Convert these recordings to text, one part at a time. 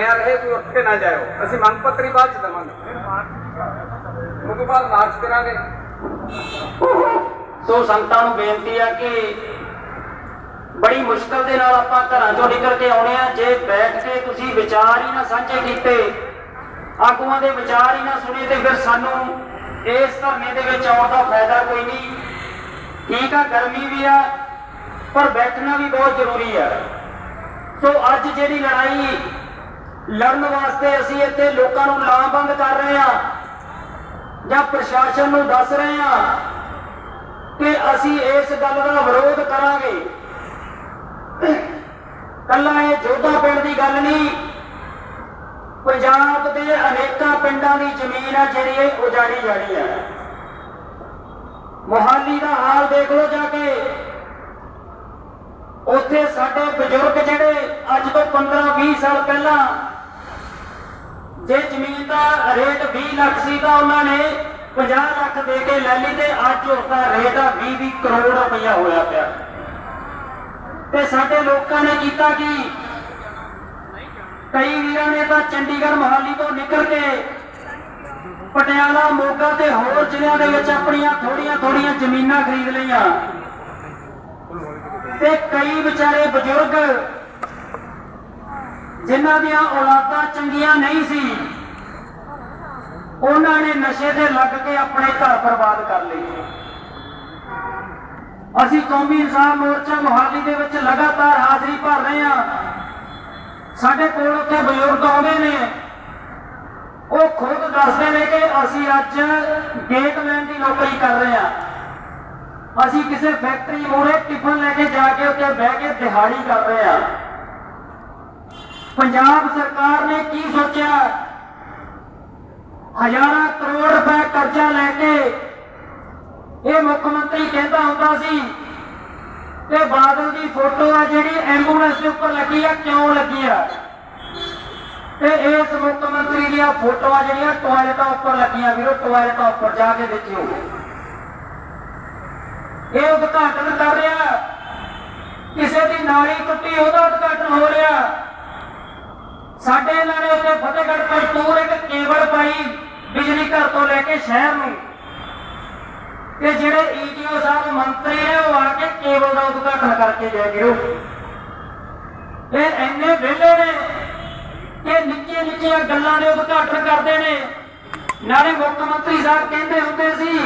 ਮੈਂ ਰਹੇ ਕੋਈ ਉੱਠ ਕੇ ਨਾ ਜਾਇਓ। ਮੰਗ ਪੱਤਰੀ ਬਾਅਦ ਚ ਦੇਵਾਂਗੇ। ਮੁਕਬਾਲ ਮਾਰਚ ਕਰਾਂਗੇ। ਸੋ ਸੰਗਤਾਂ ਨੂੰ ਬੇਨਤੀ ਆ ਕਿ ਬੜੀ ਮੁਸ਼ਕਲ ਦੇ ਨਾਲ ਆਪਾਂ ਘਰਾਂ ਚੋਂ ਨਿਕਲ ਕੇ ਆਉਣੇ ਆ। ਜੇ ਬੈਠ ਕੇ ਤੁਸੀਂ ਵਿਚਾਰ ਹੀ ਨਾ ਸਾਂਝੇ ਕੀਤੇ, ਆਗੂਆਂ ਦੇ ਵਿਚਾਰ ਹੀ ਨਾ ਸੁਣੇ, ਤੇ ਫਿਰ ਸਾਨੂੰ ਇਸ ਧਰਨੇ ਦੇ ਵਿੱਚ ਆਉਣ ਦਾ ਫਾਇਦਾ ਕੋਈ ਨਹੀਂ। ਠੀਕ ਆ, ਗਰਮੀ ਵੀ ਆ, ਪਰ ਬੈਠਣਾ ਵੀ ਬਹੁਤ ਜ਼ਰੂਰੀ ਆ। ਸੋ ਅੱਜ ਜਿਹੜੀ ਲੜਾਈ ਲੜਨ ਵਾਸਤੇ ਅਸੀਂ ਇੱਥੇ ਲੋਕਾਂ ਨੂੰ ਲਾਮਬੰਦ ਕਰ ਰਹੇ ਆ ਜਾਂ ਪ੍ਰਸ਼ਾਸਨ ਨੂੰ ਦੱਸ ਰਹੇ ਆ ਕਿ ਅਸੀਂ ਇਸ ਗੱਲ ਦਾ ਵਿਰੋਧ ਕਰਾਂਗੇ। ਕੱਲਾ ਇਹ ਜੋਧਾ ਪਿੰਡ ਦੀ ਗੱਲ ਨਹੀਂ, ਪੰਜਾਬ ਦੇ ਅਨੇਕਾਂ ਪਿੰਡਾਂ ਦੀ ਜ਼ਮੀਨ ਆ ਜਿਹੜੀ ਇਹ ਉਜਾੜੀ ਜਾਣੀ ਆ ਮੋਹਾਲੀ ਦਾ ਹਾਲ ਦੇਖ ਲਓ ਜਾ ਕੇ। ਉੱਥੇ ਸਾਡੇ ਬਜ਼ੁਰਗ ਜਿਹੜੇ ਅੱਜ ਤੋਂ 15-20 ਸਾਲ ਪਹਿਲਾਂ ਜੇ ਜ਼ਮੀਨ ਦਾ ਰੇਟ 20 ਲੱਖ ਸੀ ਤਾਂ ਉਹਨਾਂ ਨੇ 50 ਲੱਖ ਦੇ ਕੇ ਲੈ ਲਈ ਤੇ ਅੱਜ ਉਸ ਦਾ ਰੇਟ ਆ 20 20 ਕਰੋੜ ਰੁਪਇਆ ਹੋਇਆ ਪਿਆ। ਤੇ ਸਾਡੇ ਲੋਕਾਂ ਨੇ ਕੀਤਾ ਕੀ? ਕਈ ਵੀਰਾਂ ਨੇ ਤਾਂ ਚੰਡੀਗੜ੍ਹ ਮੋਹਾਲੀ ਤੋਂ ਨਿਕਲ ਕੇ ਪਟਿਆਲਾ, ਮੋਗਾ ਤੇ ਹੋਰ ਜ਼ਿਲ੍ਹਿਆਂ ਦੇ ਵਿੱਚ ਆਪਣੀਆਂ ਥੋੜੀਆਂ ਥੋੜੀਆਂ ਜ਼ਮੀਨਾਂ ਖਰੀਦ ਲਈਆਂ। ਤੇ ਕਈ ਵਿਚਾਰੇ ਬਜ਼ੁਰਗ ਜਿਨ੍ਹਾਂ ਦੀਆਂ ਔਲਾਦਾਂ ਚੰਗੀਆਂ ਨਹੀਂ ਸੀ, ਉਹਨਾਂ ਨੇ ਨਸ਼ੇ ਤੇ ਲੱਗ ਕੇ ਆਪਣੇ ਘਰ ਬਰਬਾਦ ਕਰ ਲਏ। ਅਸੀਂ ਕੌਮੀ ਇਨਸਾਨ ਮੋਰਚਾ ਮੋਹਾਲੀ ਦੇ ਵਿੱਚ ਲਗਾਤਾਰ ਹਾਜ਼ਰੀ ਭਰ ਰਹੇ ਹਾਂ। ਸਾਡੇ ਕੋਲ ਉੱਥੇ ਬਜ਼ੁਰਗ ਆਉਂਦੇ ਨੇ। ਉਹ ਖੁਦ ਦੱਸਦੇ ਨੇ ਕਿ ਅਸੀਂ ਅੱਜ ਗੇਟਮੈਨ ਦੀ ਨੌਕਰੀ ਕਰ ਰਹੇ ਹਾਂ। ਅਸੀਂ ਕਿਸੇ ਫੈਕਟਰੀ ਮੂਹਰੇ ਟਿਫਨ ਲੈ ਕੇ ਜਾ ਕੇ ਉੱਥੇ ਬਹਿ ਕੇ ਦਿਹਾੜੀ ਕਰ ਰਹੇ ਹਾਂ। ਪੰਜਾਬ ਸਰਕਾਰ ਨੇ ਕੀ ਸੋਚਿਆ? ਹਜ਼ਾਰਾਂ ਕਰੋੜ ਰੁਪਏ ਕਰਜ਼ਾ ਲੈ ਕੇ ਇਹ ਮੁੱਖ ਮੰਤਰੀ ਕਹਿੰਦਾ ਹੁੰਦਾ ਸੀ ਤੇ ਬਾਦਲ ਦੀ ਫੋਟੋ ਆ ਜਿਹੜੀ ਐਂਬੂਲੈਂਸ ਦੇ ਉੱਪਰ ਲੱਗੀ ਆ, ਕਿਉਂ ਲੱਗੀ ਆ? ਤੇ ਇਸ ਮੁੱਖ ਮੰਤਰੀ ਦੀਆਂ ਫੋਟੋਆਂ ਜਿਹੜੀਆਂ ਟਾਇਲਟਾਂ ਉੱਪਰ ਲੱਗੀਆਂ ਵੀਰੋ ਟਾਇਲਟਾਂ ਉੱਪਰ ਜਾ ਕੇ ਦੇਖਿਓ। ਇਹ ਉਦਘਾਟਨ ਕਰ ਰਿਹਾ। ਕਿਸੇ ਦੀ ਨਾਲੀ ਟੁੱਟੀ, ਉਹਦਾ ਉਦਘਾਟਨ ਹੋ ਰਿਹਾ। ਸਾਡੇ ਇਹਨਾਂ ਨੇ ਉੱਥੇ ਫਤਿਹਗੜ੍ਹ ਪਲਟੂਰ ਇੱਕ ਕੇਬਲ ਪਾਈ ਬਿਜਲੀ ਘਰ ਤੋਂ ਲੈ ਕੇ ਸ਼ਹਿਰ ਨੂੰ। ਤੇ ਜਿਹੜੇ ਈਟੀਓ ਸਾਹਿਬ ਮੰਤਰੀ ਨੇ, ਉਹ ਆ ਕੇ ਕੇਬਲ ਦਾ ਉਦਘਾਟਨ ਕਰਕੇ ਗਏ ਗਿਰੋ ਇਹ ਇੰਨੇ ਵਿਹਲੇ ਨੇ ਕਿ ਨਿੱਕੀਆਂ ਨਿੱਕੀਆਂ ਗੱਲਾਂ ਦੇ ਉਦਘਾਟਨ ਕਰਦੇ ਨੇ। ਨਾਲੇ ਮੁੱਖ ਮੰਤਰੀ ਸਾਹਿਬ ਕਹਿੰਦੇ ਹੁੰਦੇ ਸੀ,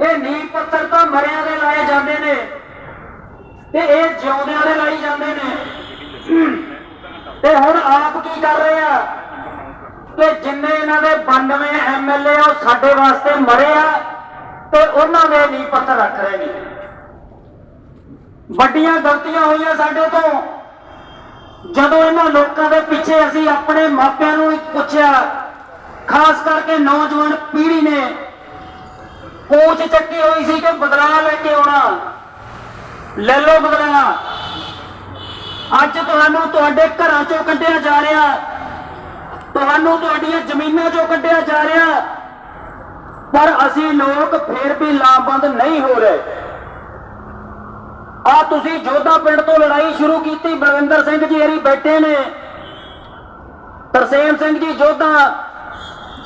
ਇਹ ਨੀਂਹ ਪੱਥਰ ਤਾਂ ਮਰਿਆਂ ਦੇ ਲਾਏ ਜਾਂਦੇ ਨੇ ਤੇ ਇਹ ਜਿਉਂਦਿਆਂ ਦੇ ਲਾਈ ਜਾਂਦੇ ਨੇ ਤੇ ਹੁਣ ਆਪ ਕੀ ਕਰ ਰਹੇ ਆ ਕਿ ਜਿੰਨੇ ਇਹਨਾਂ ਦੇ 92 ਐਮਐਲਏ ਉਹ ਸਾਡੇ ਵਾਸਤੇ ਮਰੇ ਆ ਤੇ ਉਹਨਾਂ ਦੇ ਨੀਂਹ ਪੱਥਰ ਰੱਖ ਰਹੇ ਨੇ। ਵੱਡੀਆਂ ਗਲਤੀਆਂ ਹੋਈਆਂ ਸਾਡੇ ਤੋਂ। ਜਦੋਂ ਇਹਨਾਂ ਲੋਕਾਂ ਦੇ ਪਿੱਛੇ ਅਸੀਂ ਆਪਣੇ ਮਾਪਿਆਂ ਨੂੰ ਪੁੱਛਿਆ, ਖਾਸ ਕਰਕੇ ਨੌਜਵਾਨ ਪੀੜ੍ਹੀ ਨੇ ਕੋਚ ਚੱਕੀ ਹੋਈ ਸੀ ਕਿ ਬਦਲਾਅ ਲੈ ਕੇ ਆਉਣਾ। ਲੈ ਲਓ ਬਦਲਾਅ ਅੱਜ ਤੁਹਾਨੂੰ ਤੁਹਾਡੇ ਘਰਾਂ ਚੋਂ ਕੱਢਿਆ ਜਾ ਰਿਹਾ। ਤੁਹਾਨੂੰ ਤੁਹਾਡੀਆਂ ਜ਼ਮੀਨਾਂ ਚੋਂ ਕੱਢਿਆ ਜਾ ਰਿਹਾ। ਪਰ ਅਸੀਂ ਲੋਕ ਫੇਰ ਵੀ ਲਾਮਬੰਦ ਨਹੀਂ ਹੋ ਰਹੇ। ਆ ਤੁਸੀਂ ਜੋਧਾ ਪਿੰਡ ਤੋਂ ਲੜਾਈ ਸ਼ੁਰੂ ਕੀਤੀ, ਬਲਵਿੰਦਰ ਸਿੰਘ ਜੀ ਹਰੀ ਬੈਠੇ ਨੇ। ਤਰਸੇਮ ਸਿੰਘ ਜੀ ਜੋਧਾ,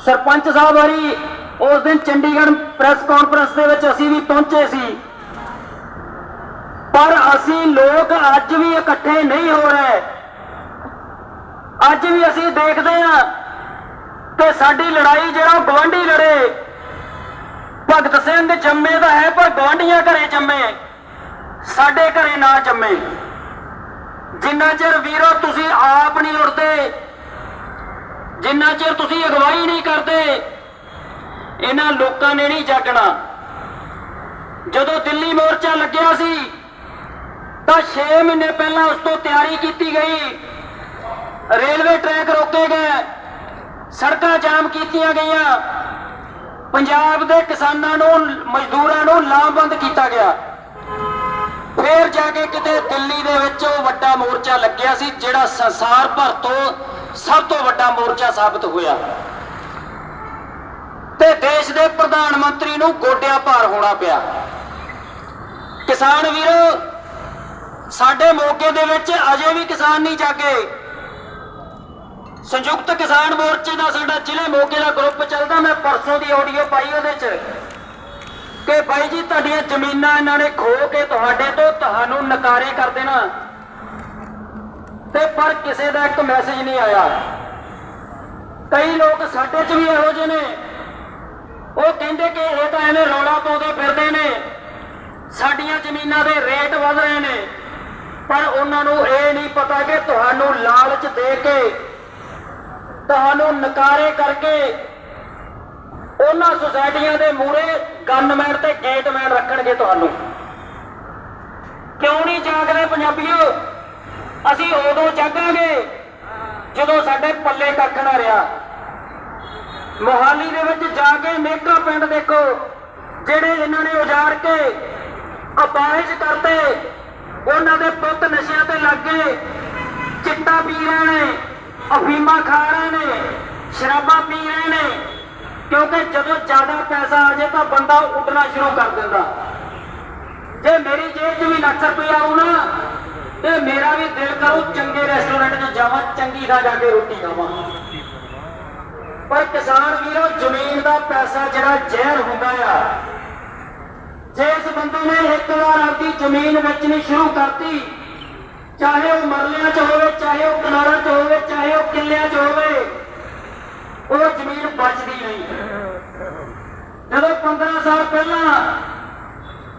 ਸਰਪੰਚ ਸਾਹਿਬ ਹਰੀ, ਉਸ ਦਿਨ ਚੰਡੀਗੜ੍ਹ ਪ੍ਰੈਸ ਕਾਨਫਰੰਸ ਦੇ ਵਿੱਚ ਅਸੀਂ ਵੀ ਪਹੁੰਚੇ ਸੀ। ਪਰ ਅਸੀਂ ਲੋਕ ਅੱਜ ਵੀ ਇਕੱਠੇ ਨਹੀਂ ਹੋ ਰਹੇ। ਅੱਜ ਵੀ ਅਸੀਂ ਦੇਖਦੇ ਹਾਂ ਕਿ ਸਾਡੀ ਲੜਾਈ ਜਿਹੜਾ ਗਵਾਂਢੀ ਲੜੇ। ਭਗਤ ਸਿੰਘ ਜੰਮੇ ਤਾਂ ਹੈ, ਪਰ ਗਵਾਂਢੀਆਂ ਘਰੇ ਜੰਮੇ ਸਾਡੇ ਘਰੇ ਨਾ ਜੰਮੇ। ਜਿੰਨਾ ਚਿਰ ਵੀਰੋ ਤੁਸੀਂ ਆਪ ਨਹੀਂ ਉੜਦੇ, ਜਿੰਨਾ ਚਿਰ ਤੁਸੀਂ ਅਗਵਾਈ ਨਹੀਂ ਕਰਦੇ, ਇਹਨਾਂ ਲੋਕਾਂ ਨੇ ਨਹੀਂ ਜਾਗਣਾ। ਜਦੋਂ ਦਿੱਲੀ ਮੋਰਚਾ ਲੱਗਿਆ ਸੀ, ਤਾਂ 6 ਮਹੀਨੇ ਪਹਿਲਾਂ ਉਸ ਤੋਂ ਤਿਆਰੀ ਕੀਤੀ ਗਈ। ਰੇਲਵੇ ਟਰੈਕ ਰੋਕੇ ਗਏ। ਸੜਕਾਂ ਜਾਮ ਕੀਤੀਆਂ ਗਈਆਂ। ਪੰਜਾਬ ਦੇ ਕਿਸਾਨਾਂ ਨੂੰ, ਮਜ਼ਦੂਰਾਂ ਨੂੰ ਲਾਮਬੰਦ ਕੀਤਾ ਗਿਆ। ਫੇਰ ਜਾ ਕੇ ਕਿਤੇ ਦਿੱਲੀ ਦੇ ਵਿੱਚ ਉਹ ਵੱਡਾ ਮੋਰਚਾ ਲੱਗਿਆ ਸੀ, ਜਿਹੜਾ ਸੰਸਾਰ ਭਰ ਤੋਂ ਸਭ ਤੋਂ ਵੱਡਾ ਮੋਰਚਾ ਸਾਬਤ ਹੋਇਆ। ਤੇ ਦੇਸ਼ ਦੇ ਪ੍ਰਧਾਨ ਮੰਤਰੀ ਨੂੰ ਗੋਡਿਆਂ ਭਾਰ ਹੋਣਾ ਪਿਆ। ਕਿਸਾਨ ਵੀਰੋ, ਸਾਡੇ ਮੌਕੇ ਦੇ ਵਿੱਚ ਅਜੇ ਵੀ ਕਿਸਾਨ ਨਹੀਂ ਜਾਗੇ। ਸੰਯੁਕਤ ਕਿਸਾਨ ਮੋਰਚੇ ਦਾ ਸਾਡਾ ਜ਼ਿਲ੍ਹੇ ਮੋਗੇ ਦਾ ਗਰੁੱਪ ਚੱਲਦਾ। ਮੈਂ ਪਰਸੋਂ ਦੀ ਆਡੀਓ ਪਾਈ ਉਹਦੇ 'ਚ ਕਿ ਬਾਈ ਜੀ, ਤੁਹਾਡੀਆਂ ਜ਼ਮੀਨਾਂ ਇਹਨਾਂ ਨੇ ਖੋ ਕੇ ਤੁਹਾਡੇ ਤੋਂ ਤੁਹਾਨੂੰ ਨਕਾਰੇ ਕਰ ਦੇਣਾ। ਤੇ ਪਰ ਕਿਸੇ ਦਾ ਇੱਕ ਮੈਸੇਜ ਨਹੀਂ ਆਇਆ। ਕਈ ਲੋਕ ਸਾਡੇ 'ਚ ਵੀ ਇਹੋ ਜਿਹੇ ਨੇ। ਉਹ ਕਹਿੰਦੇ ਕਿ ਇਹ ਤਾਂ ਐਵੇਂ ਰੌਲਾ ਪਾਉਂਦੇ ਫਿਰਦੇ ਨੇ। ਸਾਡੀਆਂ ਜ਼ਮੀਨਾਂ ਦੇ ਰੇਟ ਵਧ ਰਹੇ ਨੇ। ਪਰ ਉਹਨਾਂ ਨੂੰ ਇਹ ਨਹੀਂ ਪਤਾ ਕਿ ਤੁਹਾਨੂੰ ਲਾਲਚ ਦੇ ਕੇ ਤੁਹਾਨੂੰ ਨਕਾਰੇ ਕਰਕੇ ਉਹਨਾਂ ਸੁਸਾਇਟੀਆਂ ਦੇ ਮੂਹਰੇ ਗਨਮੈਨ ਤੇ ਗੇਟਮੈਨ ਰੱਖਣਗੇ ਤੁਹਾਨੂੰ। ਕਿਉਂ ਨਹੀਂ ਜਾਗਦੇ ਪੰਜਾਬੀਓ? ਅਸੀਂ ਉਦੋਂ ਜਾਗਾਂਗੇ ਜਦੋਂ ਸਾਡੇ ਪੱਲੇ ਕੱਖ ਨਾ ਰਿਹਾ। ਮੋਹਾਲੀ ਦੇ ਵਿੱਚ ਜਾ ਕੇ ਮੇਕਾ ਪਿੰਡ ਦੇਖੋ, ਜਿਹੜੇ ਇਹਨਾਂ ਨੇ ਉਜਾੜ ਕੇ ਅਪਾਹਿਜ ਕਰਤੇ, ਉਹਨਾਂ ਦੇ ਪੁੱਤ ਨਸ਼ਿਆਂ ਤੇ ਲੱਗ ਗਏ, ਚਿੱਟਾ ਪੀ ਰਹੇ ਨੇ। ਅਫੀਮਾਂ ਖਾ ਰਹੇ ਨੇ, ਸ਼ਰਾਬਾਂ ਪੀ ਰਹੇ ਨੇ, ਕਿਉਂਕਿ ਜਦੋਂ ਜ਼ਿਆਦਾ ਪੈਸਾ ਆ ਜਾਏ ਤਾਂ ਬੰਦਾ ਉੱਡਣਾ ਸ਼ੁਰੂ ਕਰ ਦਿੰਦਾ। ਜੇ ਮੇਰੀ ਜੇਬ 'ਚ ਵੀ ਲੱਖ ਰੁਪਇਆ ਆਉ ਨਾ, ਤੇ ਮੇਰਾ ਵੀ ਦਿਲ ਕਰੂ ਚੰਗੇ ਰੈਸਟੋਰੈਂਟ 'ਚ ਜਾਵਾਂ, ਚੰਗੀ ਥਾਂ ਜਾ ਕੇ ਰੋਟੀ ਖਾਵਾਂ। ਪਰ ਕਿਸਾਨ ਵੀਰੋ, ਜ਼ਮੀਨ ਦਾ ਪੈਸਾ ਜਿਹੜਾ ਜ਼ਹਿਰ ਹੁੰਦਾ ਆ, ਜੇ ਇਸ ਬੰਦੇ ਨੇ ਇੱਕ ਵਾਰ ਆਪਦੀ ਜ਼ਮੀਨ ਵੇਚਣੀ ਸ਼ੁਰੂ ਕਰਤੀ ਚਾਹੇ ਉਹ ਮਰਲਿਆਂ 'ਚ ਹੋਵੇ, ਚਾਹੇ ਉਹ ਕਨਾਲਾਂ 'ਚ ਹੋਵੇ, ਚਾਹੇ ਉਹ ਕਿੱਲਿਆਂ 'ਚ ਹੋਵੇ, ਉਹ ਜ਼ਮੀਨ ਬਚਦੀ ਨਹੀਂ। ਜਦੋਂ 15 ਸਾਲ ਪਹਿਲਾਂ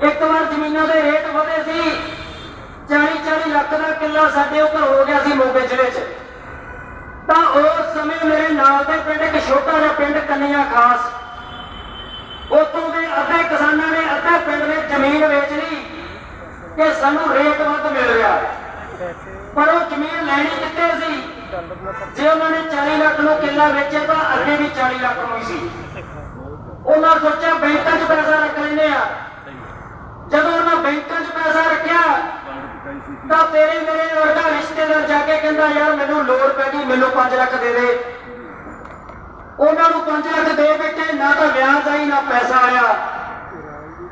ਇੱਕ ਵਾਰ ਜ਼ਮੀਨਾਂ ਦੇ ਰੇਟ ਵਧੇ ਸੀ 40 40 ਲੱਖ ਦਾ ਕਿੱਲਾ ਸਾਡੇ ਉੱਪਰ ਹੋ ਗਿਆ ਸੀ ਮੋਗੇ ਜ਼ਿਲ੍ਹੇ 'ਚ। ਤਾਂ ਉਸ ਸਮੇਂ ਮੇਰੇ ਨਾਲ ਦੇ ਪਿੰਡ, ਇੱਕ ਛੋਟਾ ਜਿਹਾ ਪਿੰਡ ਕੰਨਿਆ ਖਾਸ, ਉੱਥੋਂ ਦੇ ਅੱਧੇ ਕਿਸਾਨਾਂ ਨੇ ਅੱਧੇ ਪਿੰਡ ਨੇ ਜ਼ਮੀਨ ਵੇਚ ਲਈ ਕਿ ਸਾਨੂੰ ਰੇਟ ਵੱਧ ਮਿਲ ਰਿਹਾ ਪਰ ਉਹ ਜ਼ਮੀਨ ਲੈਣੀ ਕਿੱਥੇ ਸੀ? ਜੇ ਉਹਨਾਂ ਨੇ 40 ਲੱਖ ਨੂੰ ਕਿੱਲਾ ਵੇਚਿਆ ਤਾਂ ਅੱਗੇ ਵੀ 40 ਲੱਖ ਨੂੰ ਸੀ। ਉਹਨਾਂ ਸੋਚਿਆ ਬੈਂਕਾਂ 'ਚ ਪੈਸਾ ਰੱਖ ਲੈਂਦੇ ਆ। ਜਦੋਂ ਉਹਨਾਂ ਬੈਂਕਾਂ 'ਚ ਪੈਸਾ ਰੱਖਿਆ, ਤਾਂ ਤੇਰੇ ਮੇਰੇ ਵਰਗਾ ਰਿਸ਼ਤੇਦਾਰ ਜਾ ਕੇ ਕਹਿੰਦਾ, ਯਾਰ, ਮੈਨੂੰ ਲੋੜ ਪੈ ਗਈ, ਮੈਨੂੰ 5 ਲੱਖ ਦੇ ਦੇ। ਉਹਨਾਂ ਨੂੰ 5 ਲੱਖ ਦੇ ਬੈਠੇ ਨਾ ਤਾਂ ਵਿਆਜ ਆਈ, ਨਾ ਪੈਸਾ ਆਇਆ।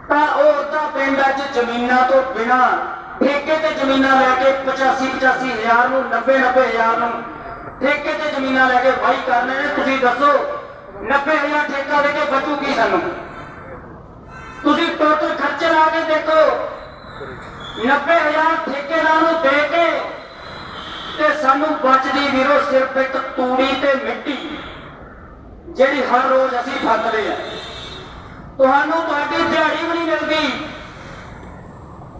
ਤਾਂ ਉਹ ਅੱਧਾ ਪਿੰਡ ਅੱਜ ਜ਼ਮੀਨਾਂ ਤੋਂ ਬਿਨਾ ਠੇਕੇ ਤੇ ਜ਼ਮੀਨਾਂ ਲੈ ਕੇ 85 85 ਹਜ਼ਾਰ ਨੂੰ 90 90 ਹਜ਼ਾਰ ਨੂੰ ਠੇਕੇ ਤੇ ਜ਼ਮੀਨਾਂ ਲੈ ਕੇ ਵਾਹੀ ਕਰਨੇ ਨੇ। ਤੁਸੀਂ ਦੱਸੋ 90 ਹਜ਼ਾਰ ਠੇਕਾ ਦੇ ਕੇ ਬਚੂ ਕੀ ਸਾਨੂੰ? ਤੁਸੀਂ ਟੋਟਲ ਖਰਚੇ ਲਾ ਕੇ ਦੇਖੋ 90 ਹਜ਼ਾਰ ਠੇਕੇਦਾਰ ਨੂੰ ਦੇ ਕੇ ਤੇ ਸਾਨੂੰ ਬਚਦੀ ਵੀਰੋ ਸਿਰਫ ਇੱਕ ਤੂੜੀ ਤੇ ਮਿੱਟੀ, ਜਿਹੜੀ ਹਰ ਰੋਜ਼ ਅਸੀਂ ਫੱਕਦੇ ਆ ਤੁਹਾਨੂੰ ਤੁਹਾਡੀ ਦਿਹਾੜੀ ਵੀ ਨਹੀਂ ਮਿਲਦੀ।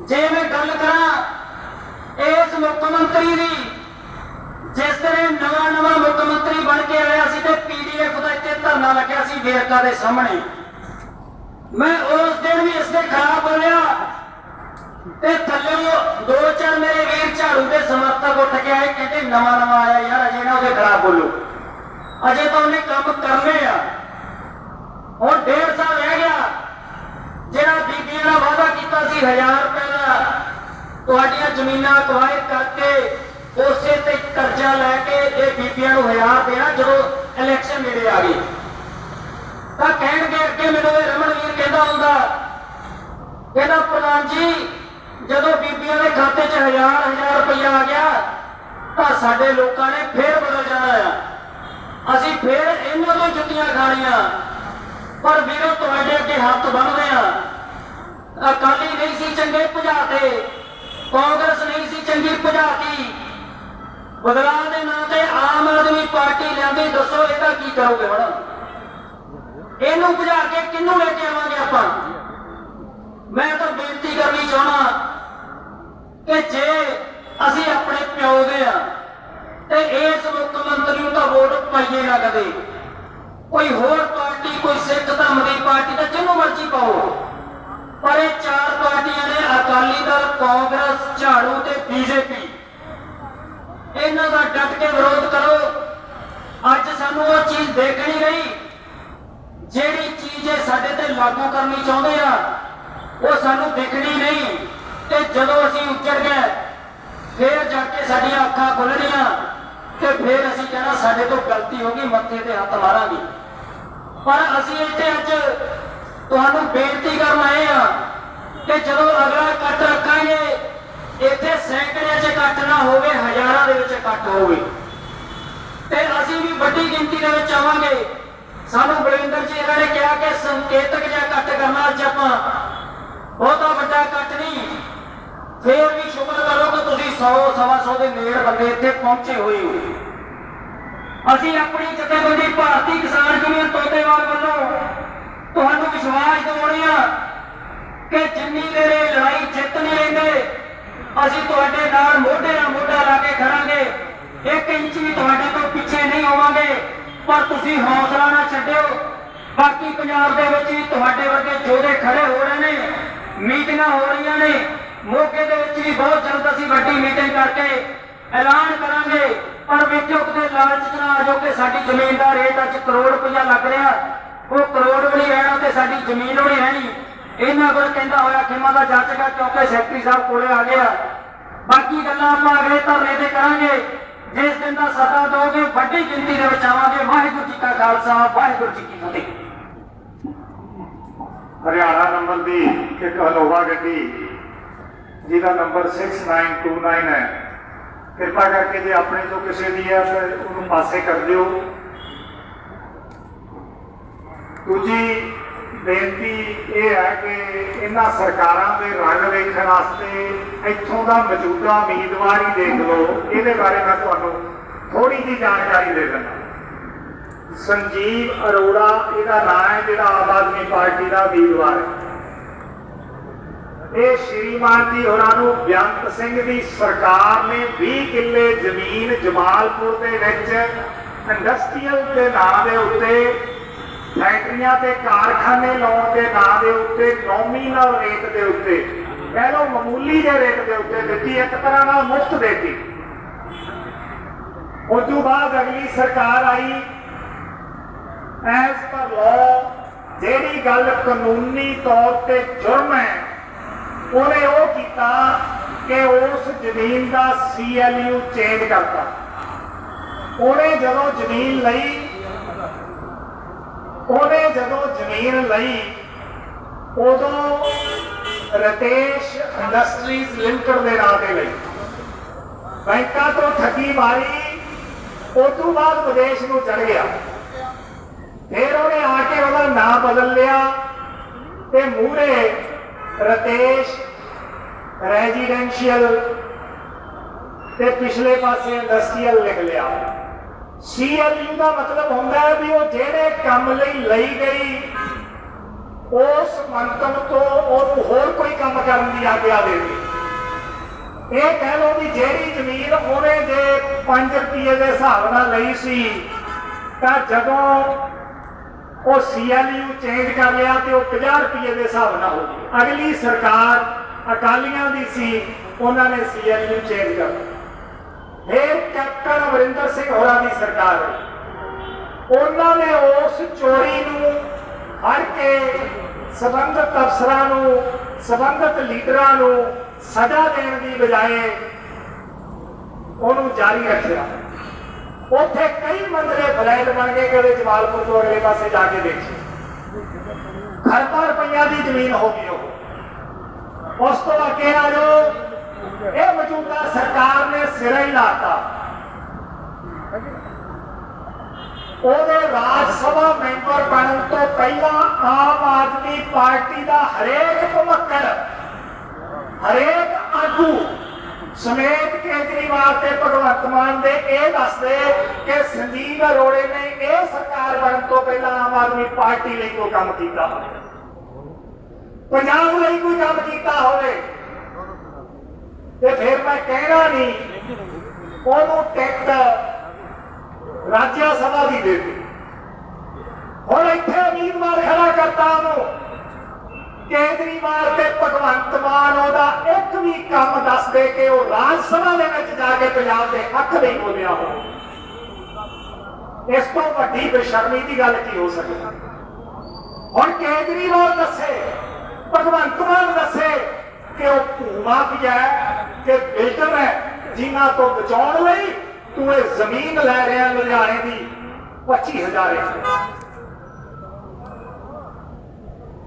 ਜੇ ਮੈਂ ਗੱਲ ਕਰਾਂ ਇਸ ਮੁੱਖ ਮੰਤਰੀ ਦੀ, ਜਿਸ ਤਰ੍ਹਾਂ ਨਵਾਂ ਨਵਾਂ ਮੁੱਖ ਮੰਤਰੀ ਬਣ ਕੇ ਆਇਆ ਸੀ ਤੇ ਪੀਡੀਐਫ ਦਾ ਇੱਥੇ ਧਰਨਾ ਲੱਗਿਆ ਸੀ ਵੇਰਕਾ ਦੇ ਸਾਹਮਣੇ, ਮੈਂ ਉਸ ਦਿਨ ਵੀ ਇਸ ਦੇ ਖਿਲਾਫ ਬੋਲਿਆ ਤੇ ਥੱਲੇ ਦੋ ਚਾਰ ਮੇਰੇ ਵੀਰ ਝਾੜੂ ਦੇ ਸਮਰਥਕ ਉੱਠ ਕੇ ਆਏ, ਕਹਿੰਦੇ ਨਵਾਂ ਨਵਾਂ ਆਇਆ ਯਾਰ, ਅਜੇ ਨਾ ਉਹਦੇ ਖਿਲਾਫ ਬੋਲੋ। ਅਜੇ ਤਾਂ ਉਹਨੇ ਕੰਮ ਕਰਨੇ ਆ। ਹੁਣ ਡੇਢ ਸਾਲ ਜਿਹੜਾ ਬੀਬੀਆਂ ਦਾ ਵਾਅਦਾ ਕੀਤਾ ਸੀ 1000 ਰੁਪਏ ਦਾ, ਤੁਹਾਡੀਆਂ ਜ਼ਮੀਨਾਂ ਅਕਵਾਇਰ ਕਰਕੇ ਉਸੇ ਤੇ ਕਰਜ਼ਾ ਲੈ ਕੇ ਇਹ ਬੀਬੀਆਂ ਨੂੰ 1000 ਦੇਣਾ ਜਦੋਂ ਇਲੈਕਸ਼ਨ ਨੇੜੇ ਆ ਗਈ। ਤਾਂ ਕਹਿਣਗੇ ਅੱਗੇ ਮੈਨੂੰ ਇਹ ਰਮਨਵੀਰ ਕਹਿੰਦਾ ਹੁੰਦਾ, ਕਹਿੰਦਾ ਪ੍ਰਧਾਨ ਜੀ, ਜਦੋਂ ਬੀਬੀਆਂ ਦੇ ਖਾਤੇ 'ਚ ਹਜ਼ਾਰ ਹਜ਼ਾਰ ਰੁਪਇਆ ਆ ਗਿਆ, ਤਾਂ ਸਾਡੇ ਲੋਕਾਂ ਨੇ ਫੇਰ ਬਦਲ ਜਾਣਾ ਆ। ਅਸੀਂ ਫੇਰ ਇਹਨਾਂ ਤੋਂ ਜੁੱਤੀਆਂ ਖਾਣੀਆਂ। ਪਰ ਵੀਰੋ, ਤੁਹਾਡੇ ਅੱਗੇ ਹੱਥ ਬੰਨ੍ਹਦੇ ਆ। ਅਕਾਲੀ ਨਹੀਂ ਸੀ ਚੰਗੇ ਭਜਾਤੇ। ਕਾਂਗਰਸ ਨਹੀਂ ਸੀ ਚੰਗੀ ਭਜਾਤੀ। ਬਦਲਾਅ ਦੇ ਨਾਂ ਤੇ ਆਮ ਆਦਮੀ ਪਾਰਟੀ ਲਿਆਂਦੀ। ਦੱਸੋ ਇਹਦਾ ਕੀ ਕਰੋਗੇ ਹੁਣ? ਇਹਨੂੰ ਭਜਾ ਕੇ ਕਿਹਨੂੰ ਲੈ ਕੇ ਆਵਾਂਗੇ ਆਪਾਂ? ਮੈਂ ਤਾਂ ਬੇਨਤੀ ਕਰਨੀ ਚਾਹਣਾ ਕਿ ਜੇ ਅਸੀਂ ਆਪਣੇ ਪਿਓ ਦੇ ਆ, ਤੇ ਇਸ ਮੁੱਖ ਮੰਤਰੀ ਨੂੰ ਤਾਂ ਵੋਟ ਪਾਈਏ ਨਾ ਕਦੇ। ਕੋਈ ਹੋਰ ਪਾਰਟੀ, ਕੋਈ ਸਿੱਖ ਧਰਮ ਦੀ ਪਾਰਟੀ ਤਾਂ ਜਿਹਨੂੰ ਮਰਜ਼ੀ ਪਾਓ। ਪਰ ਇਹ ਚਾਰ ਪਾਰਟੀਆਂ ਨੇ ਅਕਾਲੀ ਦਲ, ਕਾਂਗਰਸ, ਝਾੜੂ ਤੇ ਬੀਜੇਪੀ। ਇਹਨਾਂ ਦਾ ਡਟ ਕੇ ਵਿਰੋਧ ਕਰੋ। ਅੱਜ ਸਾਨੂੰ ਉਹ ਚੀਜ਼ ਦੇਖਣੀ ਨਹੀਂ। ਜਿਹੜੀ ਚੀਜ਼ ਇਹ ਸਾਡੇ ਤੇ ਲਾਗੂ ਕਰਨੀ ਚਾਹੁੰਦੇ ਆ, ਉਹ ਸਾਨੂੰ ਦਿਖਣੀ ਨਹੀਂ। ਤੇ ਜਦੋਂ ਅਸੀਂ ਉੱਜੜ ਗਏ, ਫੇਰ ਜਾ ਕੇ ਸਾਡੀਆਂ ਅੱਖਾਂ ਖੁੱਲਣੀਆਂ ਤੇ ਫੇਰ ਅਸੀਂ ਕਹਿਣਾ ਸਾਡੇ ਤੋਂ ਗਲਤੀ ਹੋ ਗਈ, ਮੱਥੇ ਤੇ ਹੱਥ ਮਾਰਾਂਗੇ। ਪਰ ਅਸੀਂ ਇੱਥੇ ਅੱਜ ਤੁਹਾਨੂੰ ਬੇਨਤੀ ਕਰਨ ਆਏ ਆ ਕਿ ਜਦੋਂ ਅਗਲਾ ਕੱਟ ਰੱਖਾਂਗੇ, ਇੱਥੇ ਸੈਂਕੜਿਆਂ 'ਚ ਇਕੱਠ ਨਾ ਹੋਵੇ, ਹਜ਼ਾਰਾਂ ਦੇ ਵਿੱਚ ਇਕੱਠ ਹੋਵੇ। ਤੇ ਅਸੀਂ ਵੀ ਵੱਡੀ ਗਿਣਤੀ ਦੇ ਵਿੱਚ ਆਵਾਂਗੇ। ਸਾਨੂੰ ਬਲਵਿੰਦਰ ਜੀ ਇਹਨਾਂ ਨੇ ਕਿਹਾ ਕਿ ਸੰਕੇਤਕ ਜਿਹਾ ਕੱਟ ਕਰਨਾ ਅੱਜ ਆਪਾਂ। ਬਹੁਤਾ ਵੱਡਾ ਕੱਟ ਨਹੀਂ। ਫੇਰ ਵੀ ਸ਼ੁਕਰ ਕਰੋ ਕਿ ਤੁਸੀਂ 100 ਸਵਾ 100 ਦੇ ਨੇੜ ਬੰਦੇ ਇੱਥੇ ਪਹੁੰਚੇ ਹੋਏ ਹੋ। ਅਸੀਂ ਆਪਣੀ ਜਥੇਬੰਦੀ ਭਾਰਤੀ ਕਿਸਾਨ ਯੂਨੀਅਨ ਤੋਤੇਵਾਲ ਵੱਲੋਂ ਤੁਹਾਨੂੰ ਵਿਸ਼ਵਾਸ ਦਿਵਾਉਂਦੇ ਹਾਂ ਕਿ ਜਿੰਨੀ ਦੇਰ ਲੜਾਈ ਜਿੱਤ ਨਹੀਂ ਲੈਂਦੇ, ਅਸੀਂ ਤੁਹਾਡੇ ਨਾਲ ਮੋਢੇ ਨਾਲ ਮੋਢਾ ਲਾ ਕੇ ਖੜਾਂਗੇ। ਇੱਕ ਇੰਚ ਵੀ ਤੁਹਾਡੇ ਤੋਂ ਪਿੱਛੇ ਨਹੀਂ ਹੋਵਾਂਗੇ, ਪਰ ਤੁਸੀਂ ਹੌਸਲਾ ਨਾ ਛੱਡਿਓ। ਬਾਕੀ ਪੰਜਾਬ ਦੇ ਵਿੱਚ ਵੀ ਤੁਹਾਡੇ ਵਰਗੇ ਜੋਧੇ ਖੜੇ ਹੋ ਰਹੇ ਨੇ, ਮੀਟਿੰਗਾਂ ਹੋ ਰਹੀਆਂ ਨੇ। ਮੌਕੇ ਦੇ ਵਿੱਚ ਵੀ ਬਹੁਤ ਜਲਦ ਅਸੀਂ ਵੱਡੀ ਮੀਟਿੰਗ ਕਰਕੇ ਐਲਾਨ ਕਰਾਂਗੇ, ਪਰ ਵਿੱਚੋਂ ਕਿਤੇ ਲਾਲਚ 'ਚ ਨਾ ਕਿ ਸਾਡੀ ਜ਼ਮੀਨ ਦਾ ਰੇਟ ਅੱਜ ਕਰੋੜ ਰੁਪਇਆ ਲੱਗ ਰਿਹਾ। ਉਹ ਕਰੋੜ ਵੀ ਨਹੀਂ ਰਹਿਣਾ ਤੇ ਸਾਡੀ ਜ਼ਮੀਨ ਵੀ ਰਹਿਣੀ। ਇਹਨਾਂ ਕੋਲ ਕਹਿੰਦਾ ਹੋਇਆ ਖਿਮਾ ਦਾ ਜਾਚਗਾ ਕਿਉਂਕਿ ਸੈਕਟਰੀ ਸਾਹਿਬ ਕੋਲੇ ਆ ਗਿਆ। ਬਾਕੀ ਗੱਲਾਂ ਆਪਾਂ ਅਗਲੇ ਧਰਨੇ ਤੇ ਕਰਾਂਗੇ। ਜਿਸ ਦਿਨ ਦਾ ਸੱਦਾ ਦੋਗੇ, ਵੱਡੀ ਗਿਣਤੀ ਦੇ ਵਿੱਚ ਆਵਾਂਗੇ। ਵਾਹਿਗੁਰੂ ਜੀ ਕਾ ਖਾਲਸਾ, ਵਾਹਿਗੁਰੂ ਜੀ ਕੀ ਫਤਿਹ। ਹਰਿਆਣਾ ਨੰਬਰ ਦੀ ਇੱਕ ਹਲੋਵਾ ਗੱਡੀ ਜਿਹਦਾ ਨੰਬਰ 6929 ਹੈ। ਕਿਰਪਾ ਕਰਕੇ ਜੇ ਆਪਣੇ ਤੋਂ ਕਿਸੇ ਦੀ ਹੈ ਤਾਂ ਉਹਨੂੰ ਪਾਸੇ ਕਰ ਦਿਓ। ਦੂਜੀ ਬੇਨਤੀ ਇਹ ਹੈ ਕਿ ਇਹਨਾਂ ਸਰਕਾਰਾਂ ਦੇ ਰੰਗ ਵੇਖਣ ਵਾਸਤੇ ਇੱਥੋਂ ਦਾ ਮੌਜੂਦਾ ਉਮੀਦਵਾਰ ਹੀ ਦੇਖ ਲਓ। ਇਹਦੇ ਬਾਰੇ ਮੈਂ ਤੁਹਾਨੂੰ ਥੋੜੀ ਜਿਹੀ ਜਾਣਕਾਰੀ ਦੇ ਦਿੰਦਾ। ਸੰਜੀਵ ਅਰੋੜਾ, ਇਹਦਾ ਨਾਮ ਹੈ ਜਿਹੜਾ ਆਮ ਆਦਮੀ ਪਾਰਟੀ ਦਾ ਉਮੀਦਵਾਰ ਹੈ। ਇਹ ਸ਼੍ਰੀਮਾਨ ਜੀ ਹੋਰਾਂ ਨੂੰ ਬੇਅੰਤ ਸਿੰਘ ਦੀ ਸਰਕਾਰ ਨੇ 20 ਕਿੱਲੇ ਜ਼ਮੀਨ ਜਮਾਲਪੁਰ ਦੇ ਵਿੱਚ ਇੰਡਸਟਰੀਅਲ ਦੇ ਨਾਂ ਦੇ ਉੱਤੇ, ਫੈਕਟਰੀਆਂ ਤੇ ਕਾਰਖਾਨੇ ਲਾਉਣ ਦੇ ਨਾਂ ਦੇ ਉੱਤੇ ਨੋਮੀਨਲ ਰੇਟ ਦੇ ਉੱਤੇ, ਕਹਿ ਲਓ ਮਾਮੂਲੀ ਜਿਹੇ ਰੇਟ ਦੇ ਉੱਤੇ ਦਿੱਤੀ, ਇੱਕ ਤਰ੍ਹਾਂ ਨਾਲ ਮੁਫਤ ਦੇਤੀ। ਉਸ ਤੋਂ ਬਾਅਦ ਅਗਲੀ ਸਰਕਾਰ ਆਈ। ਐਸ ਪਰ ਲਾਅ ਜਿਹੜੀ ਗੱਲ ਕਾਨੂੰਨੀ ਤੌਰ ਤੇ ਜੁਰਮ ਹੈ ਉਹਨੇ ਉਹ ਕੀਤਾ ਕਿ ਉਸ ਜ਼ਮੀਨ ਦਾ ਸੀਐਲਯੂ ਚੇਂਜ ਕਰਤਾ। ਉਹਨੇ ਜਦੋਂ ਜ਼ਮੀਨ ਲਈ, ਉਹਨੇ ਜਦੋਂ ਜ਼ਮੀਨ ਲਈ, ਉਦੋਂ ਰਤੇਸ਼ ਇੰਡਸਟਰੀਜ਼ ਲਿਮਟਿਡ ਦੇ ਨਾਂ ਤੇ ਲਈ। ਬੈਂਕਾਂ ਤੋਂ ਠੱਗੀ ਮਾਰੀ, ਉਸ ਤੋਂ ਬਾਅਦ ਵਿਦੇਸ਼ ਨੂੰ ਚੜ ਗਿਆ। ਫਿਰ ਉਹਨੇ ਆ ਕੇ ਉਹਦਾ ਨਾਂ ਬਦਲ ਲਿਆ ਤੇ ਮੂਰੇ ਰਤੇਸ਼ ਰੈਜ਼ੀਡੈਂਸ਼ੀਅਲ ਤੇ ਪਿਛਲੇ ਪਾਸੇ ਇੰਡਸਟਰੀਅਲ ਲਿਖ ਲਿਆ ਸੀਐਲਯੂ ਦਾ ਮਤਲਬ ਹੁੰਦਾ ਹੈ ਵੀ ਉਹ ਜਿਹੜੇ ਕੰਮ ਲਈ ਲਈ ਗਈ, ਉਸ ਮੰਤਵ ਤੋਂ ਉਹਨੂੰ ਹੋਰ ਕੋਈ ਕੰਮ ਕਰਨ ਦੀ ਆਗਿਆ ਦੇਵੇ ਇਹ ਕਹਿ ਲਓ ਵੀ ਜਿਹੜੀ ਜ਼ਮੀਨ ਉਹਨੇ ਜੇ 5 ਰੁਪਏ ਦੇ ਹਿਸਾਬ ਨਾਲ ਲਈ ਸੀ, ਤਾਂ ਜਦੋਂ ਉਹ ਸੀਐਲਯੂ ਚੇਂਜ ਕਰ ਲਿਆ ਤੇ ਉਹ 50 ਰੁਪਏ ਦੇ ਹਿਸਾਬ ਨਾਲ ਹੋ ਗਈ। ਅਗਲੀ ਸਰਕਾਰ ਅਕਾਲੀਆਂ ਦੀ ਸੀ, ਉਹਨਾਂ ਨੇ ਸੀਐਲਯੂ ਚੇਂਜ ਕਰ ਫਿਰ ਕੈਪਟਨ ਅਮਰਿੰਦਰ ਸਿੰਘ ਹੋਰਾਂ ਦੀ ਸਰਕਾਰ। ਉਹਨਾਂ ਨੇ ਉਸ ਚੋਰੀ ਨੂੰ ਫੜ ਕੇ ਸਬੰਧਤ ਅਫਸਰਾਂ ਨੂੰ, ਸਬੰਧਤ ਲੀਡਰਾਂ ਨੂੰ ਸਜ਼ਾ ਦੇਣ ਦੀ ਬਜਾਏ ਉਹਨੂੰ ਜਾਰੀ ਰੱਖਿਆ। ਉੱਥੇ ਕਈ ਮੰਦਰੇ ਫਲੈਟ ਬਣ ਗਏ ਕਿ ਜਮਾਲਪੁਰ ਤੋਂ ਅਗਲੇ ਪਾਸੇ ਜਾ ਕੇ ਦੇਖੀ। ਖਰਬਾ ਰੁਪਈਆ ਦੀ ਜ਼ਮੀਨ ਹੋ ਗਈ ਉਹ। ਉਸ ਤੋਂ ਅੱਗੇ ਆ ਜਾਓ ਇਹ ਮੌਜੂਦਾ ਸਰਕਾਰ ਨੇ ਸਿਰਾ ਹੀ ਲਾਤਾ। ਉਹਦੇ ਰਾਜ ਸਭਾ ਮੈਂਬਰ ਬਣਨ ਤੋਂ ਪਹਿਲਾਂ ਆਮ ਆਦਮੀ ਪਾਰਟੀ ਦਾ ਹਰੇਕ ਭਮੱਕੜ ਹਰੇਕ ਆਗੂ ਸਮੇਤ ਕੇਜਰੀਵਾਲ ਤੇ ਭਗਵੰਤ ਮਾਨ ਦੇ ਇਹ ਦੱਸਦੇ ਕਿ ਸੰਜੀਵ ਅਰੋੜੇ ਨੇ ਇਹ ਸਰਕਾਰ ਬਣਨ ਤੋਂ ਪਹਿਲਾਂ ਆਮ ਆਦਮੀ ਪਾਰਟੀ ਲਈ ਕੋਈ ਕੰਮ ਕੀਤਾ ਹੋਵੇ। ਪੰਜਾਬ ਲਈ ਕੋਈ ਕੰਮ ਕੀਤਾ ਹੋਵੇ। ਤੇ ਫਿਰ ਮੈਂ ਕਹਿਣਾ ਨਹੀਂ, ਉਹਨੂੰ ਟਿਕਟ ਰਾਜ ਸਭਾ ਦੀ ਦੇ ਹੁਣ ਇੱਥੇ ਉਮੀਦਵਾਰ ਖੜਾ ਕਰਤਾ ਉਹਨੂੰ। ਕੇਜਰੀਵਾਲ ਤੇ ਭਗਵੰਤ ਮਾਨ ਉਹਦਾ ਇੱਕ ਵੀ ਕੰਮ ਦੱਸ ਕਿ ਉਹ ਰਾਜ ਸਭਾ ਦੇ ਵਿੱਚ ਜਾ ਕੇ ਪੰਜਾਬ ਦੇ ਹੱਕ ਨਹੀਂ ਬੋਲਿਆ ਹੋਵੇ। ਇਸ ਤੋਂ ਵੱਡੀ ਬੇਸ਼ਰਮੀ ਦੀ ਗੱਲ ਕੀ ਹੋ ਸਕਦੀ? ਹੁਣ ਕੇਜਰੀਵਾਲ ਦੱਸੇ, ਭਗਵੰਤ ਮਾਨ ਦੱਸੇ ਕਿ ਉਹ ਭੂਮਾ ਵੀ ਕਿ ਬਿਲਡਰ ਹੈ, ਜਿਨ੍ਹਾਂ ਤੋਂ ਬਚਾਉਣ ਲਈ ਤੂੰ ਇਹ ਜ਼ਮੀਨ ਲੈ ਰਿਹਾ ਲੁਧਿਆਣੇ ਦੀ 25000 ਏਕੜ।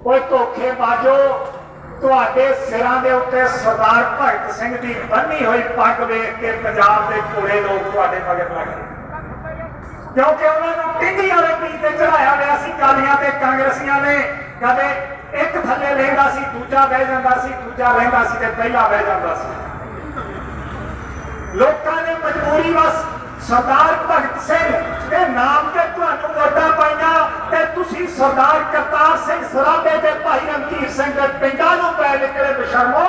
ਓਏ ਧੋਖੇ ਬਾਜੋ। ਤੁਹਾਡੇ ਸਿਰਾਂ ਦੇ ਉੱਤੇ ਸਰਦਾਰ ਭਗਤ ਸਿੰਘ ਦੀ ਬੰਨੀ ਹੋਈ ਪੱਗ ਵੇਖ ਕੇ ਪੰਜਾਬ ਦੇ ਪੂਰੇ ਲੋਕ ਤੁਹਾਡੇ ਮਗਰ ਲੱਗ ਗਏ। ਕਿਉਂਕਿ ਉਹਨਾਂ ਨੂੰ ਟਿੰਡੀ ਵਾਲੇ ਪੀਰ ਤੇ ਚੜਾਇਆ ਗਿਆ ਸੀ, ਕਾਲੀਆਂ ਤੇ ਕਾਂਗਰਸੀਆਂ ਨੇ। ਕਦੇ ਇੱਕ ਥੱਲੇ ਲੈਂਦਾ ਸੀ, ਦੂਜਾ ਬਹਿ ਜਾਂਦਾ ਸੀ, ਦੂਜਾ ਲੈਂਦਾ ਸੀ ਤੇ ਪਹਿਲਾ ਬਹਿ ਜਾਂਦਾ ਸੀ। ਲੋਕਾਂ ਨੇ ਮਜਬੂਰੀ ਵਸ ਸਰਦਾਰ ਭਗਤ ਸਿੰਘ ਦੇ ਨਾਮ ਤੇ ਤੁਹਾਨੂੰ ਵੋਟਾਂ ਪਾਈਆਂ ਤੇ ਤੁਸੀਂ ਸਰਦਾਰ ਕਰਤਾਰ ਸਿੰਘ ਸਰਾਭੇ ਤੇ ਭਾਈ ਰਣਧੀਰ ਸਿੰਘ ਦੇ ਪਿੰਡਾਂ ਨੂੰ ਪੈ ਨਿਕਲੇ ਬਸ਼ਰਮੋ,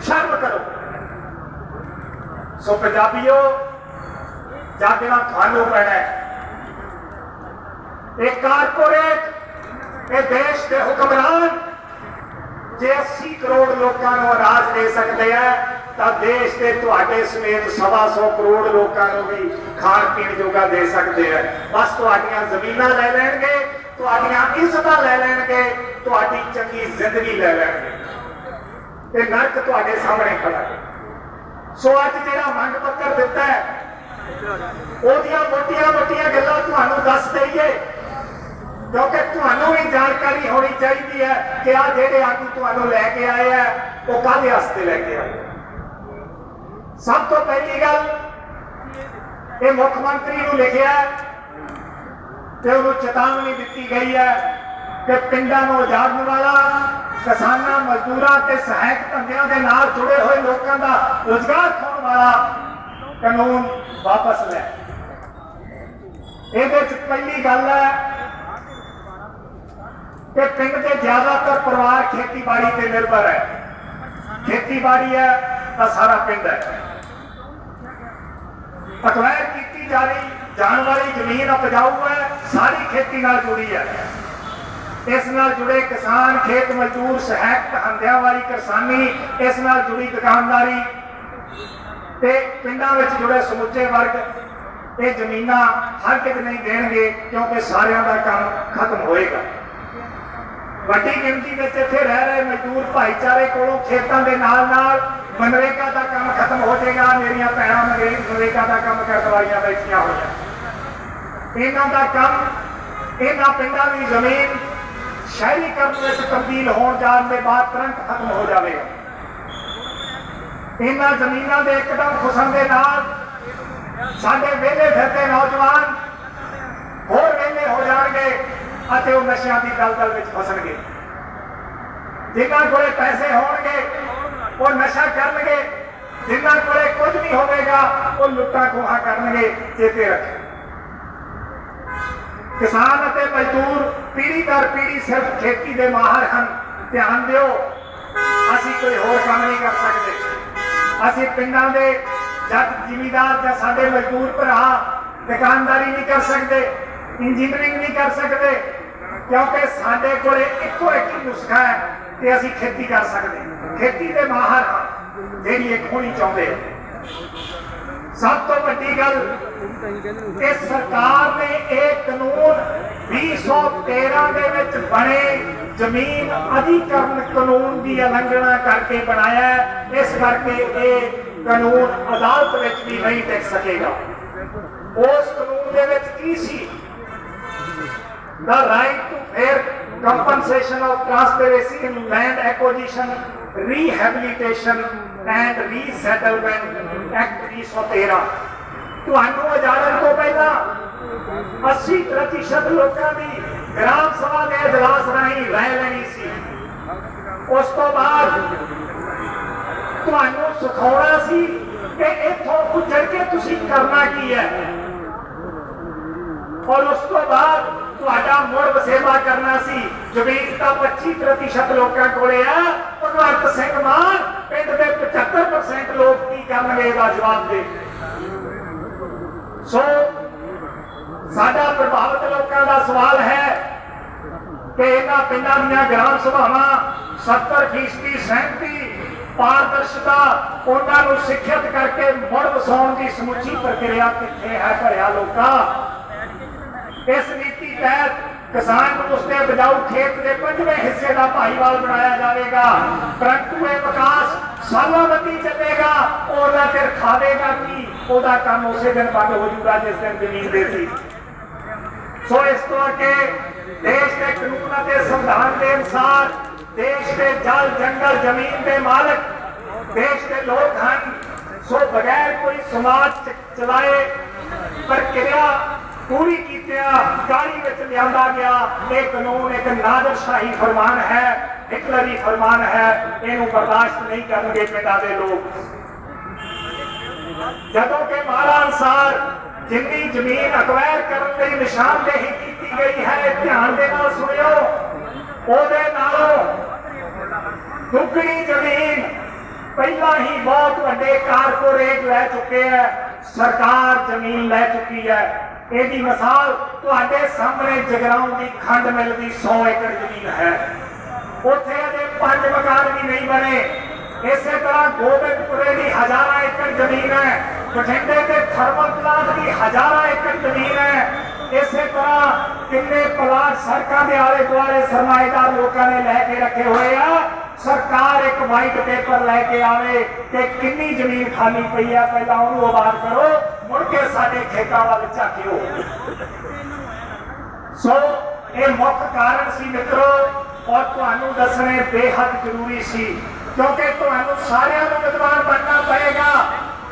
ਸ਼ਰਮ ਕਰੋ। ਸੋ ਪੰਜਾਬੀਓ ਜਾਗਣਾ ਤੁਹਾਨੂੰ ਪੈਣਾ ਇਹ ਕਾਰਪੋਰੇਟ, ਇਹ ਦੇਸ਼ ਦੇ ਹੁਕਮਰਾਨ, ਜੇ 80 ਕਰੋੜ ਲੋਕਾਂ ਨੂੰ ਰਾਜ ਦੇ ਸਕਦੇ ਆ ਤਾਂ ਦੇਸ਼ ਦੇ ਤੁਹਾਡੇ ਸਮੇਤ ਸਵਾ ਸੌ ਕਰੋੜ ਲੋਕਾਂ ਨੂੰ ਵੀ ਖਾਣ ਪੀਣ ਜੋਗਾ ਦੇ ਸਕਦੇ ਆ। ਬਸ ਤੁਹਾਡੀਆਂ ਜ਼ਮੀਨਾਂ ਲੈ ਲੈਣਗੇ, ਤੁਹਾਡੀਆਂ ਇੱਜ਼ਤਾਂ ਲੈ ਲੈਣਗੇ, ਤੁਹਾਡੀ ਚੰਗੀ ਜ਼ਿੰਦਗੀ ਲੈ ਲੈਣਗੇ। ਤੇ ਨਰਕ ਤੁਹਾਡੇ ਸਾਹਮਣੇ ਖੜਾ ਹੈ। ਸੋ ਅੱਜ ਜਿਹੜਾ ਮੰਗ ਪੱਤਰ ਦਿੱਤਾ ਹੈ, ਉਹਦੀਆਂ ਮੋਟੀਆਂ ਮੋਟੀਆਂ ਗੱਲਾਂ ਤੁਹਾਨੂੰ ਦੱਸ ਦਈਏ। ਕਿਉਂਕਿ ਤੁਹਾਨੂੰ ਵੀ ਜਾਣਕਾਰੀ ਹੋਣੀ ਚਾਹੀਦੀ ਹੈ ਕਿ ਆ ਜਿਹੜੇ ਆਗੂ ਤੁਹਾਨੂੰ ਲੈ ਕੇ ਆਏ ਆ, ਉਹ ਕਾਹਦੇ ਵਾਸਤੇ ਲੈ ਕੇ ਆਏ ਸਭ ਤੋਂ ਪਹਿਲੀ ਗੱਲ ਇਹ ਮੁੱਖ ਮੰਤਰੀ ਨੂੰ ਲਿਖਿਆ ਤੇ ਉਹਨੂੰ ਚੇਤਾਵਨੀ ਦਿੱਤੀ ਗਈ ਹੈ ਕਿ ਪਿੰਡਾਂ ਨੂੰ ਉਜਾੜਨ ਵਾਲਾ, ਕਿਸਾਨਾਂ, ਮਜ਼ਦੂਰਾਂ ਤੇ ਸਹਾਇਕ ਧੰਦਿਆਂ ਦੇ ਨਾਲ ਜੁੜੇ ਹੋਏ ਲੋਕਾਂ ਦਾ ਰੁਜ਼ਗਾਰ ਖੋਣ ਵਾਲਾ ਕਾਨੂੰਨ ਵਾਪਸ ਲੈ। ਇਹਦੇ ਚ ਪਹਿਲੀ ਗੱਲ ਹੈ ਕਿ ਪਿੰਡ ਦੇ ਜ਼ਿਆਦਾਤਰ ਪਰਿਵਾਰ ਖੇਤੀਬਾੜੀ ਤੇ ਨਿਰਭਰ ਹੈ। ਖੇਤੀਬਾੜੀ ਹੈ ਤਾਂ ਸਾਰਾ ਪਿੰਡ ਹੈ। ਅਕਵਾਇਰ ਕੀਤੀ ਜਾ ਰਹੀ, ਜਾਣ ਵਾਲੀ ਜ਼ਮੀਨ ਉਪਜਾਊ ਹੈ, ਸਾਰੀ ਖੇਤੀ ਨਾਲ ਜੁੜੀ ਹੈ। ਇਸ ਨਾਲ ਜੁੜੇ ਕਿਸਾਨ, ਖੇਤ ਮਜ਼ਦੂਰ, ਸਹਾਇਕ ਹੰਦਿਆਂ ਵਾਲੀ ਕਿਸਾਨੀ, ਇਸ ਨਾਲ ਜੁੜੀ ਦੁਕਾਨਦਾਰੀ ਤੇ ਪਿੰਡਾਂ ਵਿੱਚ ਜੁੜੇ ਸਮੁੱਚੇ ਵਰਗ, ਇਹ ਜ਼ਮੀਨਾਂ ਹਰ ਕਿਤੇ ਨਹੀਂ ਦੇਣਗੇ ਕਿਉਂਕਿ ਸਾਰਿਆਂ ਦਾ ਕੰਮ ਖਤਮ ਹੋਏਗਾ। ਵੱਡੀ ਗਿਣਤੀ ਵਿੱਚ ਇੱਥੇ ਰਹਿ ਰਹੇ ਮਜ਼ਦੂਰ ਭਾਈਚਾਰੇ ਕੋਲੋਂ ਖੇਤਾਂ ਦੇ ਨਾਲ ਨਾਲ ਮਨਰੇਗਾ ਦਾ ਕੰਮ ਖਤਮ ਹੋ ਜਾਏਗਾ, ਮੇਰੀਆਂ ਭੈਣਾਂ ਮਨਰੇ- ਮਨਰੇਗਾ ਦਾ ਕੰਮ ਕਰਨ ਵਾਲੀਆਂ ਬੈਠੀਆਂ ਹੋਈਆਂ। ਇਹਨਾਂ ਦਾ ਕੰਮ, ਇਹਨਾਂ ਪਿੰਡਾਂ ਦੀ ਜ਼ਮੀਨ ਸ਼ਹਿਰੀਕਰਨ ਵਿੱਚ ਤਬਦੀਲ ਹੋਣ ਜਾਣ ਦੇ ਬਾਅਦ ਤੁਰੰਤ ਖਤਮ ਹੋ ਜਾਵੇਗਾ ਇਹਨਾਂ ਜ਼ਮੀਨਾਂ ਦੇ ਇੱਕਦਮ ਖੁਸਣ ਦੇ ਨਾਲ ਸਾਡੇ ਵਿਹਲੇ ਫਿਰਦੇ ਨੌਜਵਾਨ ਹੋਰ ਵਿਹਲੇ ਹੋ ਜਾਣਗੇ। ਅਤੇ ਉਹ ਨਸ਼ਿਆਂ ਦੀ ਦਲਦਲ ਵਿੱਚ ਫਸਣਗੇ। ਜਿਨ੍ਹਾਂ ਕੋਲੇ ਪੈਸੇ ਹੋਣਗੇ, ਉਹ ਨਸ਼ਾ ਕਰਨਗੇ। ਜਿਨ੍ਹਾਂ ਕੋਲੇ ਕੁਝ ਨਹੀਂ ਹੋਵੇਗਾ, ਉਹ ਲੁੱਟਾਂ ਖੋਹਾ ਕਰਨਗੇ, ਚੇਤੇ ਰੱਖੋ ਕਿਸਾਨ ਅਤੇ ਮਜ਼ਦੂਰ ਪੀੜ੍ਹੀ ਦਰ ਪੀੜ੍ਹੀ ਸਿਰਫ ਖੇਤੀ ਦੇ ਮਾਹਰ ਹਨ। ਧਿਆਨ ਦਿਓ, ਅਸੀਂ ਕੋਈ ਹੋਰ ਕੰਮ ਨਹੀਂ ਕਰ ਸਕਦੇ। ਅਸੀਂ ਪਿੰਡਾਂ ਦੇ ਜੱਟ ਜ਼ਿਮੀਦਾਰ ਜਾਂ ਸਾਡੇ ਮਜ਼ਦੂਰ ਭਰਾ ਦੁਕਾਨਦਾਰੀ ਨਹੀਂ ਕਰ ਸਕਦੇ, ਇੰਜੀਨੀਅਰਿੰਗ ਨਹੀਂ ਕਰ ਸਕਦੇ। ਕਿਉਂਕਿ ਸਾਡੇ ਕੋਲੇ ਇੱਕੋ ਇੱਕ ਨੁਸਖਾ ਹੈ ਕਿ ਅਸੀਂ ਖੇਤੀ ਕਰ ਸਕਦੇ ਖੇਤੀ ਦੇ ਮਾਹਰ ਹਾਂ, ਜਿਹੜੀ ਇੱਕ ਹੋਣੀ ਚਾਹੁੰਦੇ ਸਭ ਤੋਂ ਵੱਡੀ ਗੱਲ ਇਹ ਸਰਕਾਰ ਨੇ ਇਹ ਕਾਨੂੰਨ 2013 ਦੇ ਵਿੱਚ ਬਣੇ ਜ਼ਮੀਨ ਅਧਿਕਰਨ ਕਾਨੂੰਨ ਦੀ ਉਲੰਘਣਾ ਕਰਕੇ ਬਣਾਇਆ ਇਸ ਕਰਕੇ ਇਹ ਕਾਨੂੰਨ ਅਦਾਲਤ ਵਿੱਚ ਵੀ ਨਹੀਂ ਟਿਕ ਸਕੇਗਾ। ਉਸ ਕਾਨੂੰਨ ਦੇ ਵਿੱਚ ਕੀ ਸੀ? ਦਾ right compensation of transparency in land acquisition, rehabilitation and resettlement act 2013 ਤੁਹਾਨੂੰ ਉਜਾੜਨ ਤੋਂ ਪਹਿਲਾਂ 80% ਲੋਕਾਂ ਦੀ ਗ੍ਰਾਮ ਸਭਾ ਦੇ ਇਜਲਾਸ ਰਾਹੀਂ ਰਾਏ ਲੈਣੀ ਸੀ ਉਸ ਤੋਂ ਬਾਅਦ ਤੁਹਾਨੂੰ ਸਿਖਾਉਣਾ ਸੀ ਕਿ ਇੱਥੋਂ ਉੱਜੜ ਕੇ ਤੁਸੀਂ ਕਰਨਾ ਕੀ ਹੈ ਔਰ ਉਸ ਤੋਂ ਬਾਅਦ ਤੁਹਾਡਾ ਮੁੜ ਵਸੇਵਾ ਕਰਨਾ ਸੀ। ਜ਼ਮੀਨ ਤਾਂ 25% ਲੋਕਾਂ ਕੋਲੇ ਆ। ਭਗਵੰਤ ਸਿੰਘ ਮਾਨ, ਪਿੰਡ ਦੇ 75% ਲੋਕ ਕੀ ਕਰਨਗੇ ਇਹਦਾ ਜਵਾਬ ਦੇ। ਸੋ, ਸਾਡਾ ਪ੍ਰਭਾਵਿਤ ਲੋਕਾਂ ਦਾ ਸਵਾਲ ਹੈ ਕਿ ਇਹਨਾਂ ਪਿੰਡਾਂ ਦੀਆਂ ਗ੍ਰਾਮ ਸਭਾਵਾਂ 70% ਸਹਿਮਤੀ ਪਾਰਦਰਸ਼ਤਾ, ਉਹਨਾਂ ਨੂੰ ਸਿੱਖਿਅਤ ਕਰਕੇ ਮੁੜ ਵਸਾਉਣ ਦੀ ਸਮੁੱਚੀ ਪ੍ਰਕਿਰਿਆ ਕਿੱਥੇ ਹੈ ਭਰਿਆ ਲੋਕਾਂ? ਇਸ ਲਈ ਤਹਿਤ ਕਿਸਾਨ ਨੂੰ ਉਸਦੇ ਬਜਾਊ ਖੇਤ ਦੇ ਪੰਜਵੇਂ ਹਿੱਸੇ ਦਾ ਭਾਈਵਾਲ ਬਣਾਇਆ ਜਾਵੇਗਾ ਪਰੰਤੂ ਇਹ ਵਿਕਾਸ ਸਾਲਾਂ ਬੱਧੀ ਚੱਲੇਗਾ ਉਹਦਾ ਫਿਰ ਖਾਵੇਗਾ ਕੀ ਉਹਦਾ ਕੰਮ ਉਸੇ ਦਿਨ ਬੰਦ ਹੋ ਜਾਊਗਾ ਜਿਸ ਦਿਨ ਜ਼ਮੀਨ ਦੇਤੀ ਸੋ ਇਸ ਤੋਂ ਅੱਗੇ ਦੇਸ਼ ਦੇ ਕਾਨੂੰਨ ਅਤੇ ਸੰਵਿਧਾਨ ਦੇ ਅਨੁਸਾਰ ਦੇਸ਼ ਦੇ ਜਲ ਜੰਗਲ ਜ਼ਮੀਨ ਦੇ ਮਾਲਕ ਦੇਸ਼ ਦੇ ਲੋਕ ਹਨ ਸੋ ਬਗੈਰ ਕੋਈ ਸਮਾਜ ਚ- ਚਲਾਏ ਪ੍ਰਕਿਰਿਆ ਪੂਰੀ ਕੀਤਿਆਂ ਗਾੜੀ ਵਿੱਚ ਲਿਆਂਦਾ ਗਿਆ। ਇਹ ਕਾਨੂੰਨ, ਇੱਕ ਨਾਦਰਸ਼ਾਹੀ ਫਰਮਾਨ ਹੈ, ਹਿਟਲਰੀ ਫਰਮਾਨ ਹੈ। ਇਹਨੂੰ ਬਰਦਾਸ਼ਤ ਨਹੀਂ ਕਰਨਗੇ ਪਿੰਡਾਂ ਦੇ ਲੋਕ। ਜਦੋਂ ਕਿ ਮਹਾਰਾਜ ਅਨਸਾਰ ਜਿੰਨੀ ਜ਼ਮੀਨ ਅਕਵਾਇਰ ਕਰਨ ਲਈ ਨਿਸ਼ਾਨਦੇਹੀ ਕੀਤੀ ਗਈ ਹੈ ਧਿਆਨ ਦੇ ਨਾਲ ਸੁਣਿਓ। ਉਹਦੇ ਨਾਲੋਂ ਦੁੱਗਣੀ ਜ਼ਮੀਨ ਪਹਿਲਾਂ ਹੀ ਬਹੁਤ ਵੱਡੇ ਕਾਰਪੋਰੇਟ ਲੈ ਚੁੱਕੇ ਹੈ, ਸਰਕਾਰ ਜ਼ਮੀਨ ਲੈ ਚੁੱਕੀ ਹੈ। ਇਹਦੀ ਮਿਸਾਲ ਤੁਹਾਡੇ ਸਾਹਮਣੇ ਜਗਰਾਉਂ ਦੀ ਖੰਡ ਮਿਲ ਦੀ 100 ਏਕੜ ਜ਼ਮੀਨ ਹੈ। ਉੱਥੇ ਅਜੇ ਪੰਜ ਮਕਾਨ ਵੀ ਨਹੀਂ ਬਣੇ। ਇਸੇ ਤਰ੍ਹਾਂ ਗੋਬਿੰਦਪੁਰੇ ਦੀ ਹਜ਼ਾਰਾਂ ਏਕੜ ਜ਼ਮੀਨ ਹੈ। ਬਠਿੰਡੇ ਤੇ ਥਰਮਲ ਪਲਾਂਟ ਦੀ ਹਜ਼ਾਰਾਂ ਏਕੜ ਜ਼ਮੀਨ ਹੈ। ਇਸੇ ਤਰ੍ਹਾਂ ਕਿੰਨੇ ਪਲਾਟ ਸੜਕਾਂ ਦੇ ਆਲੇ ਦੁਆਲੇ ਸਰਮਾਏਦਾਰ ਲੋਕਾਂ ਨੇ ਲੈ ਕੇ ਰੱਖੇ ਹੋਏ ਆ। ਸਰਕਾਰ ਇੱਕ ਵਾਈਟ ਪੇਪਰ ਲੈ ਕੇ ਆਵੇ ਤੇ ਕਿੰਨੀ ਜ਼ਮੀਨ ਖਾਲੀ ਪਈ ਆ, ਪਹਿਲਾਂ ਉਹਨੂੰ ਆਬਾਦ ਕਰੋ, ਮੁੜ ਕੇ ਸਾਡੇ ਖੇਤਾਂ ਵੱਲ ਝਾਕਿਓ। ਸੋ, ਇਹ ਮੁੱਖ ਕਾਰਨ ਸੀ ਮਿੱਤਰੋ, ਔਰ ਤੁਹਾਨੂੰ ਦੱਸਣੇ ਬੇਹੱਦ ਜ਼ਰੂਰੀ ਸੀ, ਕਿਉਂਕਿ ਤੁਹਾਨੂੰ ਸਾਰਿਆਂ ਨੂੰ ਵਿਦਵਾਨ ਬਣਨਾ ਪਏਗਾ।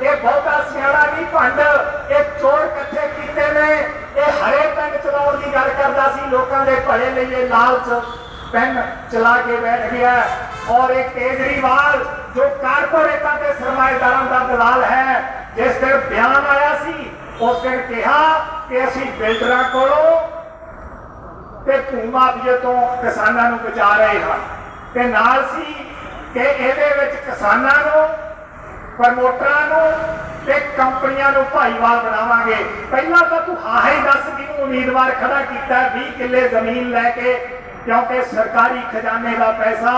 ਇਹ ਬਹੁਤਾ ਸਿਆਣਾ ਨਹੀਂ ਭੰਡ, ਇਹ ਚੋਰ ਇਕੱਠੇ ਕੀਤੇ ਨੇ। ਇਹ ਹਰੇ ਪਿੰਡ ਚਲਾਉਣ ਦੀ ਗੱਲ ਕਰਦਾ ਸੀ, ਲੋਕਾਂ ਦੇ ਭਲੇ ਲਈ ਇਹ ਲਾਲਚ ਪੈਨ ਚਲਾ ਕੇ ਬੈਠ ਗਿਆ ਔਰ ਇਹ ਕੇਜਰੀਵਾਲ ਜੋ ਕਾਰਪੋਰੇਟਾਂ ਦੇ ਸਰਮਾਏਦਾਰਾਂ ਦਾ ਦਲਾਲ ਹੈ ਜਿਸ ਦਿਨ ਬਿਆਨ ਆਇਆ ਸੀ ਉਸ ਦਿਨ ਕਿਹਾ ਕਿ ਅਸੀਂ ਬਿਲਡਰਾਂ ਕੋਲੋਂ ਤੇ ਭੂਮਾਫੀਏ ਤੋਂ ਕਿਸਾਨਾਂ ਨੂੰ ਬਚਾ ਰਹੇ ਹਾਂ ਤੇ ਨਾਲ ਸੀ ਕਿ ਇਹਦੇ ਵਿੱਚ ਕਿਸਾਨਾਂ ਨੂੰ ਪ੍ਰਮੋਟਰਾਂ ਨੂੰ ਤੇ ਕੰਪਨੀਆਂ ਨੂੰ ਭਾਈਵਾਲ ਬਣਾਵਾਂਗੇ ਪਹਿਲਾਂ ਤਾਂ ਤੂੰ ਹਾਂ ਹੀ ਦੱਸ ਕਿਹਨੂੰ ਉਮੀਦਵਾਰ ਖੜਾ ਕੀਤਾ 20 ਕਿੱਲੇ ਜ਼ਮੀਨ ਲੈ ਕੇ ਕਿਉਂਕਿ ਸਰਕਾਰੀ ਖਜ਼ਾਨੇ ਦਾ ਪੈਸਾ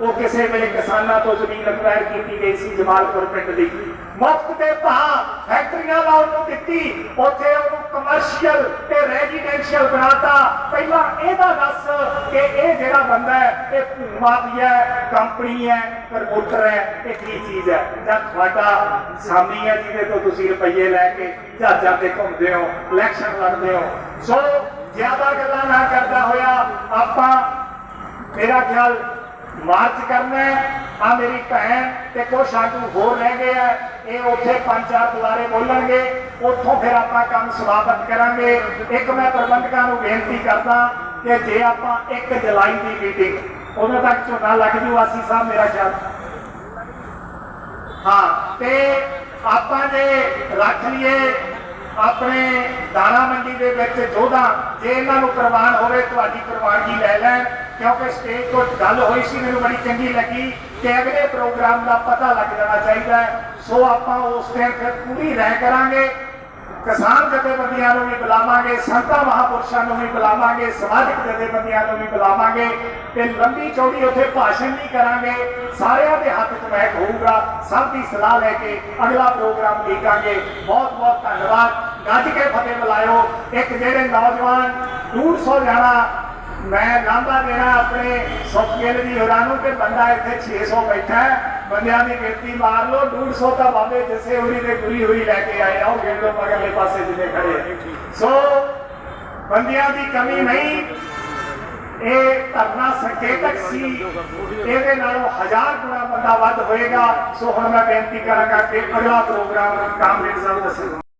ਉਹ ਕਿਸੇ ਵੇਲੇ ਕਿਸਾਨਾਂ ਤੋਂ ਜ਼ਮੀਨ ਅਕਵਾਇਰ ਕੀਤੀ ਗਈ ਸੀ, ਜਮਾਲਪੁਰ ਪਿੰਡ ਦੀ। ਮੁਫਤ ਦੇ ਭਾਅ ਫੈਕਟਰੀਆਂ ਲਾਉਣ ਨੂੰ ਦਿੱਤੀ। ਉੱਥੇ ਉਹਨੂੰ ਕਮਰਸ਼ੀਅਲ ਤੇ ਰੈਜ਼ੀਡੈਂਸ਼ੀਅਲ ਬਣਾਤਾ। ਪਹਿਲਾਂ ਇਹਦਾ ਦੱਸ ਕਿ ਇਹ ਜਿਹੜਾ ਬੰਦਾ ਹੈ, ਇਹ ਭੂਮਾਫੀਆ ਹੈ, ਕੰਪਨੀ ਹੈ ਪ੍ਰਮੋਟਰ ਹੈ, ਇਹ ਕੀ ਚੀਜ਼ ਹੈ? ਜਾਂ ਤੁਹਾਡਾ ਸਾਮੀ ਹੈ, ਜਿਹਦੇ ਤੋਂ ਤੁਸੀਂ ਰੁਪਈਏ ਲੈ ਕੇ ਜਹਾਜ਼ਾਂ ਤੇ ਘੁੰਮਦੇ ਹੋ ਇਲੈਕਸ਼ਨ ਲੜਦੇ ਹੋ। ਸੋ, ਜ਼ਿਆਦਾ ਗੱਲਾਂ ਨਾ ਕਰਦਾ ਹੋਇਆ, ਆਪਾਂ, ਮੇਰਾ ਖਿਆਲ ਮਾਰਚ ਕਰਨਾ ਆ ਮੇਰੀ ਭੈਣ ਤੇ ਕੁਛ ਆਗੂ ਹੋਰ ਰਹਿ ਗਏ ਆ। ਇਹ ਉੱਥੇ ਪੰਜ ਚਾਰ ਦੁਆਰੇ ਬੋਲਣਗੇ। ਉੱਥੋਂ ਫਿਰ ਆਪਾਂ ਕੰਮ ਸਮਾਪਤ ਕਰਾਂਗੇ। ਇੱਕ ਮੈਂ ਪ੍ਰਬੰਧਕਾਂ ਨੂੰ ਬੇਨਤੀ ਕਰਦਾ ਕਿ ਜੇ ਆਪਾਂ 1 ਜੁਲਾਈ ਦੀ ਮੀਟਿੰਗ ਉਦੋਂ ਤੱਕ ਝੋਨਾ ਲੱਗ ਜੂ, ਆਸੀ ਸਾਹਿਬ, ਮੇਰਾ ਖਿਆਲ। ਹਾਂ, ਤੇ ਆਪਾਂ ਜੇ ਰੱਖ ਲਈਏ ਆਪਣੇ ਦਾਣਾ ਮੰਡੀ ਦੇ ਵਿੱਚ ਜੋਧਾ, ਜੇ ਇਹਨਾਂ ਨੂੰ ਪ੍ਰਵਾਨ ਹੋਵੇ, ਤੁਹਾਡੀ ਪ੍ਰਵਾਨਗੀ ਲੈ ਲੈਣ। ਕਿਉਂਕਿ ਸਟੇਜ ਤੋਂ ਗੱਲ ਹੋਈ ਸੀ, ਮੈਨੂੰ ਬੜੀ ਚੰਗੀ ਲੱਗੀ ਕਿ ਅਗਲੇ ਪ੍ਰੋਗਰਾਮ ਦਾ ਪਤਾ ਲੱਗ ਜਾਣਾ ਚਾਹੀਦਾ ਸੋ ਆਪਾਂ ਉਸ ਦਿਨ ਫਿਰ ਪੂਰੀ ਰਹਿ ਕਰਾਂਗੇ। ਕਿਸਾਨ ਜਥੇਬੰਦੀਆਂ ਨੂੰ ਵੀ ਬੁਲਾਵਾਂਗੇ ਸੰਤਾਂ ਮਹਾਪੁਰਸ਼ਾਂ ਨੂੰ ਵੀ ਬੁਲਾਵਾਂਗੇ, ਸਮਾਜਿਕ ਜਥੇਬੰਦੀਆਂ ਨੂੰ ਵੀ ਬੁਲਾਵਾਂਗੇ ਤੇ ਲੰਬੀ ਚੌੜੀ ਉੱਥੇ ਭਾਸ਼ਣ ਵੀ ਕਰਾਂਗੇ। ਸਾਰਿਆਂ ਦੇ ਹੱਥ 'ਚ ਮੈਕ ਹੋਊਗਾ, ਸਭ ਦੀ ਸਲਾਹ ਲੈ ਕੇ ਅਗਲਾ ਪ੍ਰੋਗਰਾਮ ਦੇਖਾਂਗੇ ਬਹੁਤ ਬਹੁਤ ਧੰਨਵਾਦ। ਗੱਜ ਕੇ ਫਤਿਹ ਬੁਲਾਇਓ। ਇੱਕ ਜਿਹੜੇ ਨੌਜਵਾਨ 150 ਜਾਣਾ ਮੈਂ ਲਾਂਭਾ ਦੇਣਾ ਆਪਣੇ ਸੁਖਗਿੱਲ ਜੀ ਹੋਰਾਂ ਨੂੰ ਕਿ ਬੰਦਾ ਇੱਥੇ 600 ਬੈਠਾ ਹੈ, ਬੰਦਿਆਂ ਦੀ ਗਿਣਤੀ ਮਾਰ ਲਓ 150 ਤਾਂ ਬਾਬੇ ਜਿਸੇ ਹੋਰੀ ਦੇ ਗੁਰੀ ਹੋਈ ਲੈ ਕੇ ਆਏ ਆਓ ਗਿਣ ਲਓ ਮਗਰਲੇ ਪਾਸੇ ਜਿੰਨੇ ਖੜੇ ਸੋ ਬੰਦਿਆਂ ਦੀ ਕਮੀ ਨਹੀਂ, ਇਹ ਧਰਨਾ ਸੰਕੇਤਕ ਸੀ, ਇਹਦੇ ਨਾਲੋਂ ਹਜ਼ਾਰ ਗੁਣਾ ਬੰਦਾ ਵੱਧ ਹੋਏਗਾ। ਸੋ ਹੁਣ ਮੈਂ ਬੇਨਤੀ ਕਰਾਂਗਾ ਕਿ ਅਗਲਾ ਪ੍ਰੋਗਰਾਮ ਕਾਮਰੇਡ ਸਾਹਿਬ ਦੱਸਣ